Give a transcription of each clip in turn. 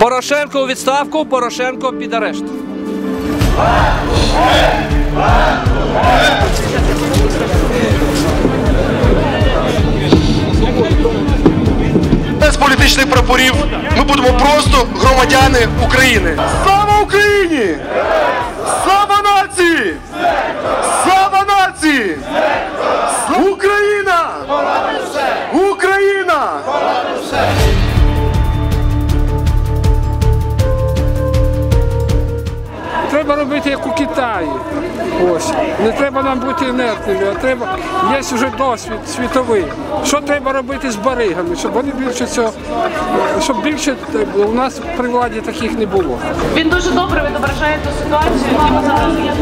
Порошенко у відставку, Порошенко під арешт. без політичних прапорів. Ми будемо просто громадяни України. Слава Україні! Робити як у Китаї. Ось. Не треба нам бути інертними, а треба. Є вже досвід світовий. Що треба робити з баригами, щоб вони більше цього, щоб більше е, у нас при владі таких не було. Він дуже добре відображає ту ситуацію, яку зараз є.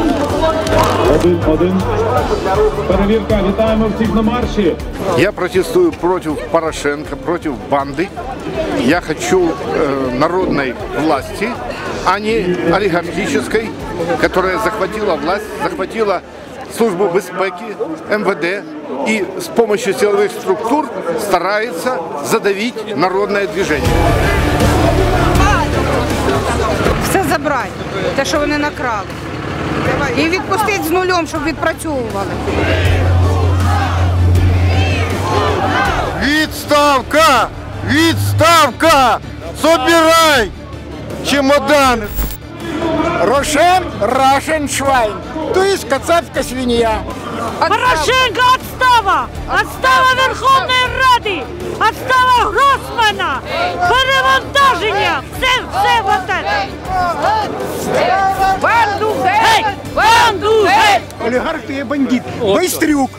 Один, один. Перевірка. Вітаємо всіх на марші. Я протестую против Порошенко, против банды. Я хочу э, народной власти, а не олигархической, которая захватила власть, захватила службу безпеки, МВД и с помощью силовых структур старается задавить народное движение. все забрати, те, що вони накрали. І відпустити з нульом, щоб відпрацьовували. Відставка! Відставка! Собирай! Чемодани! Рошен Рашен Швайн, то есть кацапська свинья. Порошенко отстава! Отстава Верховной! Олігарх то є бандит. Байстрюк.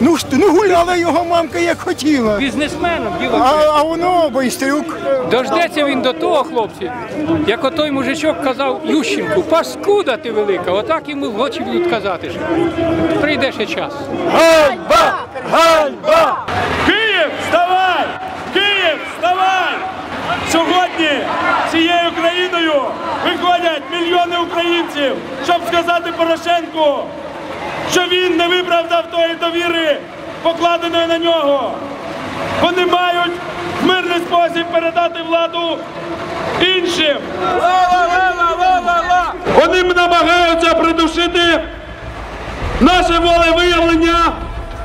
Ну ж ну гуляла його мамка як хотіла. Бізнесменом А, діло. а воно байстрюк. Дождеться він до того, хлопці, як отой мужичок казав Ющенку, паскуда ти велика, отак йому в очі будуть казати. ж. Прийде ще час. Ганьба! Ганьба! Київ, вставай! Київ, вставай! Сьогодні цією країною виходять мільйони українців, щоб сказати Порошенку, що він не виправдав тої довіри, покладеної на нього. Вони мають в мирний спосіб передати владу іншим. Вони намагаються придушити наше волевиявлення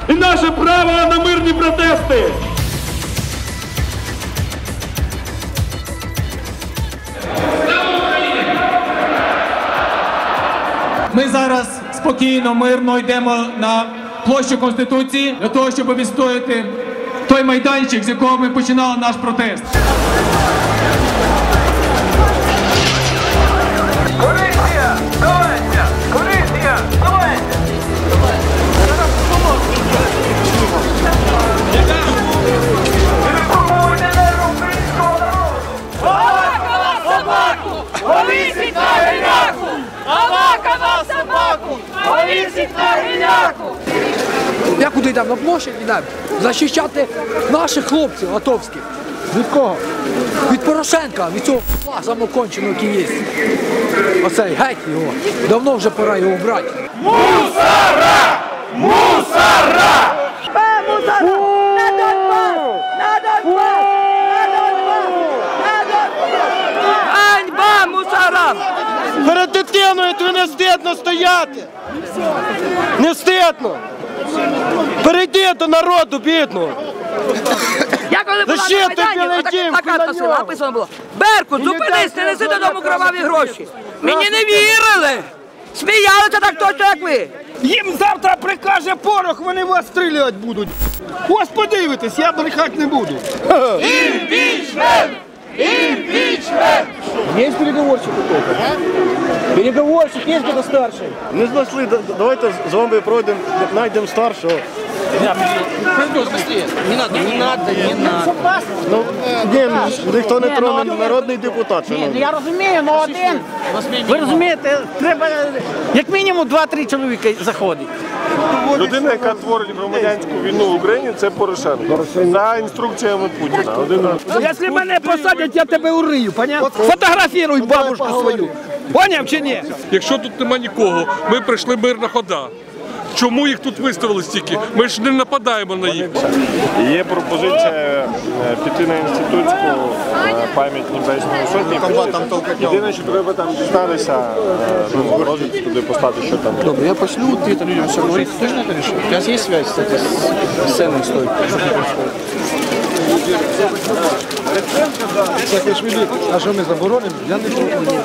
і наше право на мирні протести. Ми зараз спокійно, мирно йдемо на площу Конституції для того, щоб відстояти той майданчик, з якого ми починали наш протест. Я куди йдемо? На площадь йдемо. Захищати наших хлопців атовських. Від кого? Від Порошенка, від цього п***а самоконченого, який є. Оцей геть його. Давно вже пора його брати. Ганьба мусорам! Перед дитиною тобі не стидно стояти! Не стидно! Перейди до народу, бідного! Я коли була на Майдані, плакат біля написано було. Беркут, зупинись, не неси додому кроваві гроші. Мені не вірили. Сміялися так точно, як ви. Їм завтра прикаже порох, вони вас стріляти будуть. Ось подивитесь, я брехати не буду. Есть переговорщик какой-то? Переговорщик есть кто-то старший? Не знайшли, давайте з вами пройдемо, знайдемо старшого. Не надо, не надо, не надо. Ну, ні, ніхто не троне, народний депутат. Ні, ну шановний. я розумію, ну один. Ви розумієте, треба як мінімум 2-3 чоловіка заходить. Людина, яка творить громадянську війну в Україні, це Порошенко. За інструкціями Путіна. Один Якщо мене посадять, я тебе урию, понятно? Фотографіруй бабушку свою. Поняв чи ні? Якщо тут нема нікого, ми прийшли мирна хода. чому їх тут виставили стільки? Ми ж не нападаємо на їх. Є пропозиція е, піти на інститутську е, пам'ять Небесної Сотні. Єдине, що треба там дізнатися, е, ну, розвідку туди послати, що там. Добре, я пошлю, ты это людям все говорить. Ты же это решил? У тебя есть связь, кстати, с, с ценным стоит? Це ж мені, а що ми заборонимо? Я не проти.